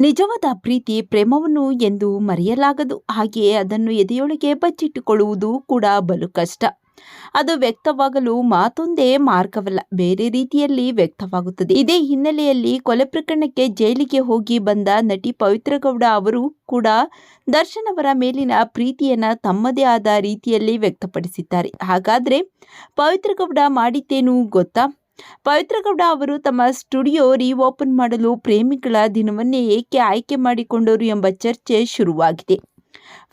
ನಿಜವಾದ ಪ್ರೀತಿ ಪ್ರೇಮವನ್ನು ಎಂದು ಮರೆಯಲಾಗದು. ಹಾಗೆಯೇ ಅದನ್ನು ಎದೆಯೊಳಗೆ ಬಚ್ಚಿಟ್ಟುಕೊಳ್ಳುವುದು ಕೂಡ ಬಲು ಕಷ್ಟ. ಅದು ವ್ಯಕ್ತವಾಗಲು ಮಾತೊಂದೇ ಮಾರ್ಗವಲ್ಲ. ಬೇರೆ ರೀತಿಯಲ್ಲಿ ವ್ಯಕ್ತವಾಗುತ್ತದೆ. ಇದೇ ಹಿನ್ನೆಲೆಯಲ್ಲಿ ಕೊಲೆ ಪ್ರಕರಣಕ್ಕೆ ಜೈಲಿಗೆ ಹೋಗಿ ಬಂದ ನಟಿ ಪವಿತ್ರಗೌಡ ಅವರು ಕೂಡ ದರ್ಶನ್ ಅವರ ಮೇಲಿನ ಪ್ರೀತಿಯನ್ನ ತಮ್ಮದೇ ಆದ ರೀತಿಯಲ್ಲಿ ವ್ಯಕ್ತಪಡಿಸಿದ್ದಾರೆ. ಹಾಗಾದ್ರೆ ಪವಿತ್ರಗೌಡ ಮಾಡಿದ್ದೇನು ಗೊತ್ತಾ? ಪವಿತ್ರ ಗೌಡ ಅವರು ತಮ್ಮ ಸ್ಟುಡಿಯೋ ರೀಓಪನ್ ಮಾಡಲು ಪ್ರೇಮಿಗಳ ದಿನವನ್ನೇ ಏಕೆ ಆಯ್ಕೆ ಮಾಡಿಕೊಂಡರು ಎಂಬ ಚರ್ಚೆ ಶುರುವಾಗಿದೆ.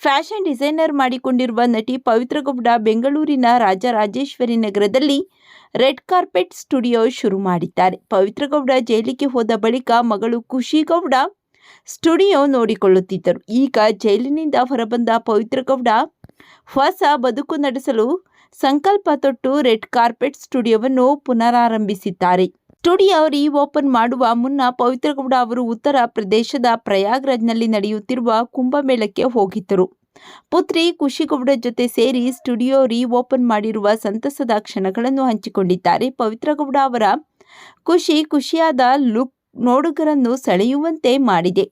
ಫ್ಯಾಷನ್ ಡಿಸೈನರ್ ಮಾಡಿಕೊಂಡಿರುವ ನಟಿ ಪವಿತ್ರಗೌಡ ಬೆಂಗಳೂರಿನ ರಾಜರಾಜೇಶ್ವರಿ ನಗರದಲ್ಲಿ ರೆಡ್ ಕಾರ್ಪೆಟ್ ಸ್ಟುಡಿಯೋ ಶುರು ಮಾಡಿದ್ದಾರೆ. ಪವಿತ್ರಗೌಡ ಜೈಲಿಗೆ ಹೋದ ಬಳಿಕ ಮಗಳು ಖುಷಿಗೌಡ ಸ್ಟುಡಿಯೋ ನೋಡಿಕೊಳ್ಳುತ್ತಿದ್ದರು. ಈಗ ಜೈಲಿನಿಂದ ಹೊರಬಂದ ಪವಿತ್ರಗೌಡ ಹೊಸ ಬದುಕು ನಡೆಸಲು ಸಂಕಲ್ಪ ತೊಟ್ಟು ರೆಡ್ ಕಾರ್ಪೆಟ್ ಸ್ಟುಡಿಯೋವನ್ನು ಪುನರಾರಂಭಿಸಿದ್ದಾರೆ. ಸ್ಟುಡಿಯೋ ರೀ ಓಪನ್ ಮಾಡುವ ಮುನ್ನ ಪವಿತ್ರಗೌಡ ಅವರು ಉತ್ತರ ಪ್ರದೇಶದ ಪ್ರಯಾಗ್ರಾಜ್ನಲ್ಲಿ ನಡೆಯುತ್ತಿರುವ ಕುಂಭಮೇಳಕ್ಕೆ ಹೋಗಿದ್ದರು. ಪುತ್ರಿ ಖುಷಿಗೌಡ ಜೊತೆ ಸೇರಿ ಸ್ಟುಡಿಯೋ ರೀ ಓಪನ್ ಮಾಡಿರುವ ಸಂತಸದ ಕ್ಷಣಗಳನ್ನು ಹಂಚಿಕೊಂಡಿದ್ದಾರೆ ಪವಿತ್ರಗೌಡ ಅವರ ಖುಷಿ ಖುಷಿಯಾದ ಲುಕ್ ನೋಡುಗರನ್ನು ಸೆಳೆಯುವಂತೆ ಮಾಡಿದೆ.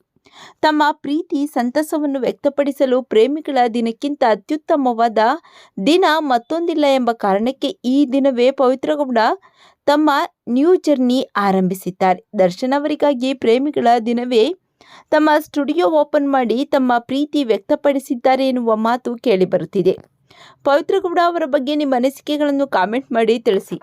ತಮ್ಮ ಪ್ರೀತಿ ಸಂತಸವನ್ನು ವ್ಯಕ್ತಪಡಿಸಲು ಪ್ರೇಮಿಗಳ ದಿನಕ್ಕಿಂತ ಅತ್ಯುತ್ತಮವಾದ ದಿನ ಮತ್ತೊಂದಿಲ್ಲ ಎಂಬ ಕಾರಣಕ್ಕೆ ಈ ದಿನವೇ ಪವಿತ್ರಗೌಡ ತಮ್ಮ ನ್ಯೂ ಜರ್ನಿ ಆರಂಭಿಸಿದ್ದಾರೆ. ದರ್ಶನ್ ಅವರಿಗಾಗಿ ಪ್ರೇಮಿಗಳ ದಿನವೇ ತಮ್ಮ ಸ್ಟುಡಿಯೋ ಓಪನ್ ಮಾಡಿ ತಮ್ಮ ಪ್ರೀತಿ ವ್ಯಕ್ತಪಡಿಸಿದ್ದಾರೆ ಎನ್ನುವ ಮಾತು ಕೇಳಿಬರುತ್ತಿದೆ. ಪವಿತ್ರಗೌಡ ಅವರ ಬಗ್ಗೆ ನಿಮ್ಮ ಅನಿಸಿಕೆಗಳನ್ನು ಕಾಮೆಂಟ್ ಮಾಡಿ ತಿಳಿಸಿ.